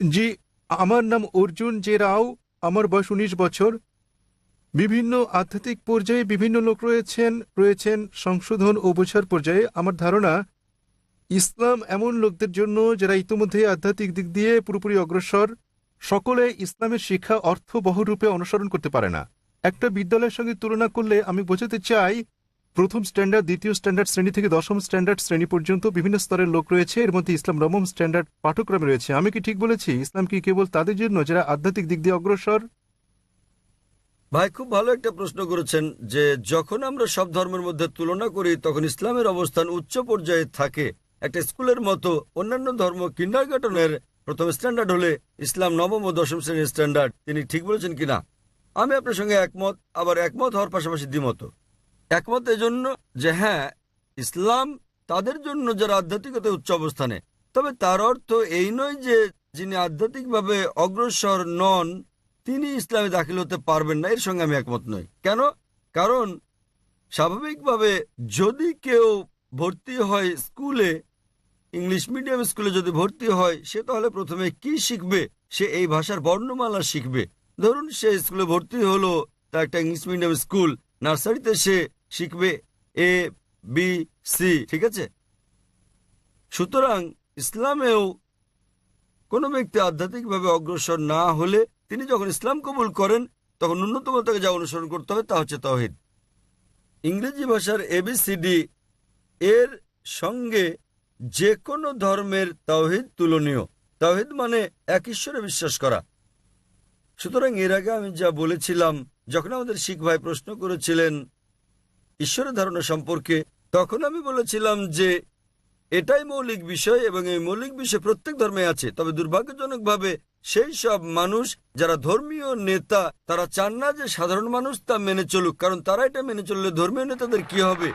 জি, আমার নাম অর্জুন জে রাও, আমার বয়স উনিশ বছর। বিভিন্ন আধ্যাত্মিক পর্যায়ে বিভিন্ন লোক রয়েছেন রয়েছেন সংশোধন ও বোঝার পর্যায়ে। আমার ধারণা, ইসলাম এমন লোকদের জন্য যারা ইতিমধ্যে আধ্যাত্মিক দিক দিয়ে পুরোপুরি অগ্রসর, সকলে ইসলামের শিক্ষা অর্থবহরূপে অনুসরণ করতে পারে না। একটা বিদ্যালয়ের সঙ্গে তুলনা করলে আমি বোঝাতে চাই প্রথম স্ট্যান্ডার্ড দ্বিতীয় স্ট্যান্ডার্ড শ্রেণি থেকে দশম স্ট্যান্ডার্ড শ্রেণি পর্যন্ত বিভিন্ন স্তরের লোক রয়েছে। এর মধ্যে ইসলাম নবম স্ট্যান্ডার্ড পাঠ্যক্রমে রয়েছে। আমি কি ঠিক বলেছি? ইসলাম কি কেবল তাদের জন্য যারা আধ্যাত্মিক দিক দিয়ে অগ্রসর? ভাই, খুব ভালো একটা প্রশ্ন করেছেন যে যখন আমরা সব ধর্মের মধ্যে তুলনা করি, তখন ইসলামের অবস্থান উচ্চ পর্যায়ে থাকে। একটা স্কুলের মতো অন্যান্য ধর্ম কিন্ডার প্রথম স্ট্যান্ডার্ড হলে ইসলাম নবম ও দশম শ্রেণির স্ট্যান্ডার্ড তিনি ঠিক বলেছেন কিনা? আমি আপনার সঙ্গে একমত, আবার একমত হওয়ার পাশাপাশি দ্বিমত একমত এজন্য যে হ্যাঁ ইসলাম তাদের জন্য যারা আধ্যাত্মিকতা উচ্চ অবস্থানে। তবে তার অর্থ এই নয় যে যিনি আধ্যাত্মিকভাবে অগ্রসর নন, তিনি ইসলামে দাখিল হতে পারবেন না, এর সঙ্গে আমি একমত নই। কেন? কারণ স্বাভাবিকভাবে যদি কেউ ভর্তি হয় স্কুলে, ইংলিশ মিডিয়াম স্কুলে যদি ভর্তি হয়, সে তাহলে প্রথমে কি শিখবে? সে এই ভাষার বর্ণমালা শিখবে। ধরুন সে স্কুলে ভর্তি হলো তা একটা ইংলিশ মিডিয়াম স্কুল, নার্সারিতে সে শিখবে এ বি সি ঠিক আছে? সুতরাং ইসলামেও কোনো ব্যক্তি আধ্যাত্মিকভাবে অগ্রসর না হলে তিনি যখন ইসলাম কবুল করেন, তখন ন্যূনতম তাকে যা অনুসরণ করতে হবে তা হচ্ছে তহিদ ইংরেজি ভাষার এবিসিডি এর সঙ্গে যে কোনো ধর্মের তাওহিদ তুলনীয়। তাওহিদ মানে এক ঈশ্বরে বিশ্বাস করা। সুতরাং এর আগে আমি যা বলেছিলাম, যখন আমাদের শিখ ভাই প্রশ্ন করেছিলেন ঈশ্বরের ধারণা সম্পর্কে, তখন আমি বলেছিলাম যে এটাই মৌলিক বিষয় এবং এই মৌলিক বিষয় প্রত্যেক ধর্মে আছে, তবে দুর্ভাগ্যজনকভাবে সেই সব মানুষ যারা ধর্মীয় নেতা, তারা চান না যে সাধারণ মানুষ তা মেনে চলুক, কারণ তারা এটা মেনে চললে ধর্মীয় নেতাদের কি হবে?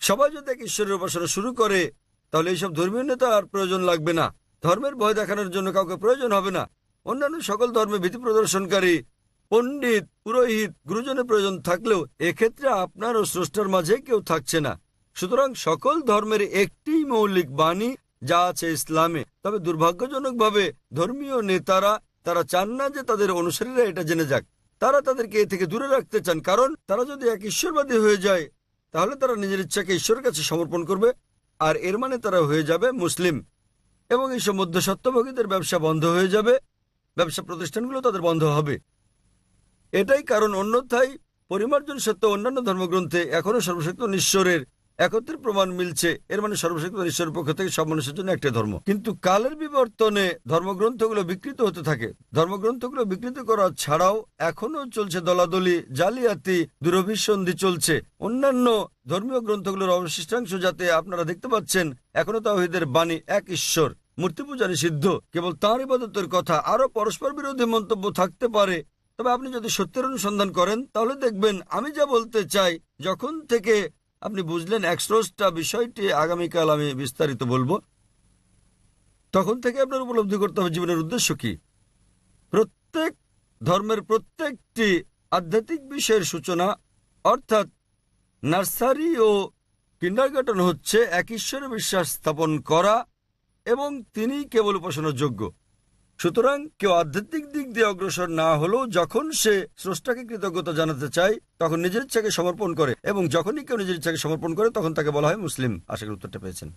সবাই যদি এক ঈশ্বরের উপাসনা শুরু করে, তাহলে এইসব ধর্মীয় নেতা আর প্রয়োজন লাগবে না। ধর্মের ভয় দেখানোর জন্য কাউকে প্রয়োজন হবে না। অন্যান্য সকল ধর্মে ভীতি প্রদর্শনকারী পণ্ডিত, পুরোহিত, গুরুজনের প্রয়োজন থাকলেও এক্ষেত্রে আপনার ও স্রষ্টার মাঝে কেউ থাকছে না। সুতরাং সকল ধর্মের একটি মৌলিক বাণী যা আছে ইসলামে। তবে দুর্ভাগ্যজনকভাবে ধর্মীয় নেতারা, তারা চান না যে তাদের অনুসারীরা এটা জেনে যাক। তারা তাদেরকে এ থেকে দূরে রাখতে চান, কারণ তারা যদি এক ঈশ্বরবাদী হয়ে যায়, তাহলে তারা নিজের ইচ্ছাকে ঈশ্বরের কাছে সমর্পণ করবে, আর এর মানে তারা হয়ে যাবে মুসলিম। এবং এইসব মধ্য সত্যভোগীদের ব্যবসা বন্ধ হয়ে যাবে, ব্যবসা প্রতিষ্ঠানগুলো তাদের বন্ধ হবে। এটাই কারণ অন্যথায় পরিমার্জন সত্য অন্যান্য ধর্মগ্রন্থে এখনও সর্বশক্ত ঈশ্বরের একত্রের প্রমাণ মিলছে। এর মানে সর্বশক্ত ঈশ্বরের পক্ষ থেকে সব মানুষের জন্য একটা ধর্ম। কিন্তু কালের বিবর্তনে ধর্মগ্রন্থগুলো বিকৃত হতে থাকে। ধর্মগ্রন্থগুলো বিকৃত করা ছাড়াও এখনও চলছে দলাদলি, জালিয়াতি, দুরভিসন্ধি চলছে। অন্যান্য ধর্মীয় গ্রন্থগুলোর অবশিষ্টাংশ যাতে আপনারা দেখতে পাচ্ছেন এখনও তাওহিদের বাণী এক ঈশ্বর। মূর্তি পূজা নিষিদ্ধ। কেবল তাঁর ইবাদতের কথা। আরও পরস্পর বিরোধী মন্তব্য থাকতে পারে। তবে আপনি যদি সত্যের অনুসন্ধান করেন, তাহলে দেখবেন আমি যা বলতে চাই, যখন থেকে আপনি বুঝলেন এক্সরোসটা বিষয়টি আগামীকাল আমি বিস্তারিত বলব, তখন থেকে আপনার উপলব্ধি করতে হবে জীবনের উদ্দেশ্য কি। প্রত্যেক ধর্মের প্রত্যেকটি আধ্যাত্মিক বিষয়ের সূচনা, অর্থাৎ নার্সারি ও কিন্ডারগার্টন হচ্ছে এক ঈশ্বরে বিশ্বাস স্থাপন করা এবং তিনি কেবল উপাসনার যোগ্য। সুতরাং কেউ আধ্যাত্মিক দিক দিয়ে অগ্রসর না হলেও যখন সে স্রষ্টাকে কৃতজ্ঞতা জানাতে চায়, তখন নিজের ইচ্ছাকে সমর্পণ করে এবং যখনই কেউ নিজের ইচ্ছাকে সমর্পণ করে, তখন তাকে বলা হয় মুসলিম। আশা করি উত্তরটা পেয়েছেন।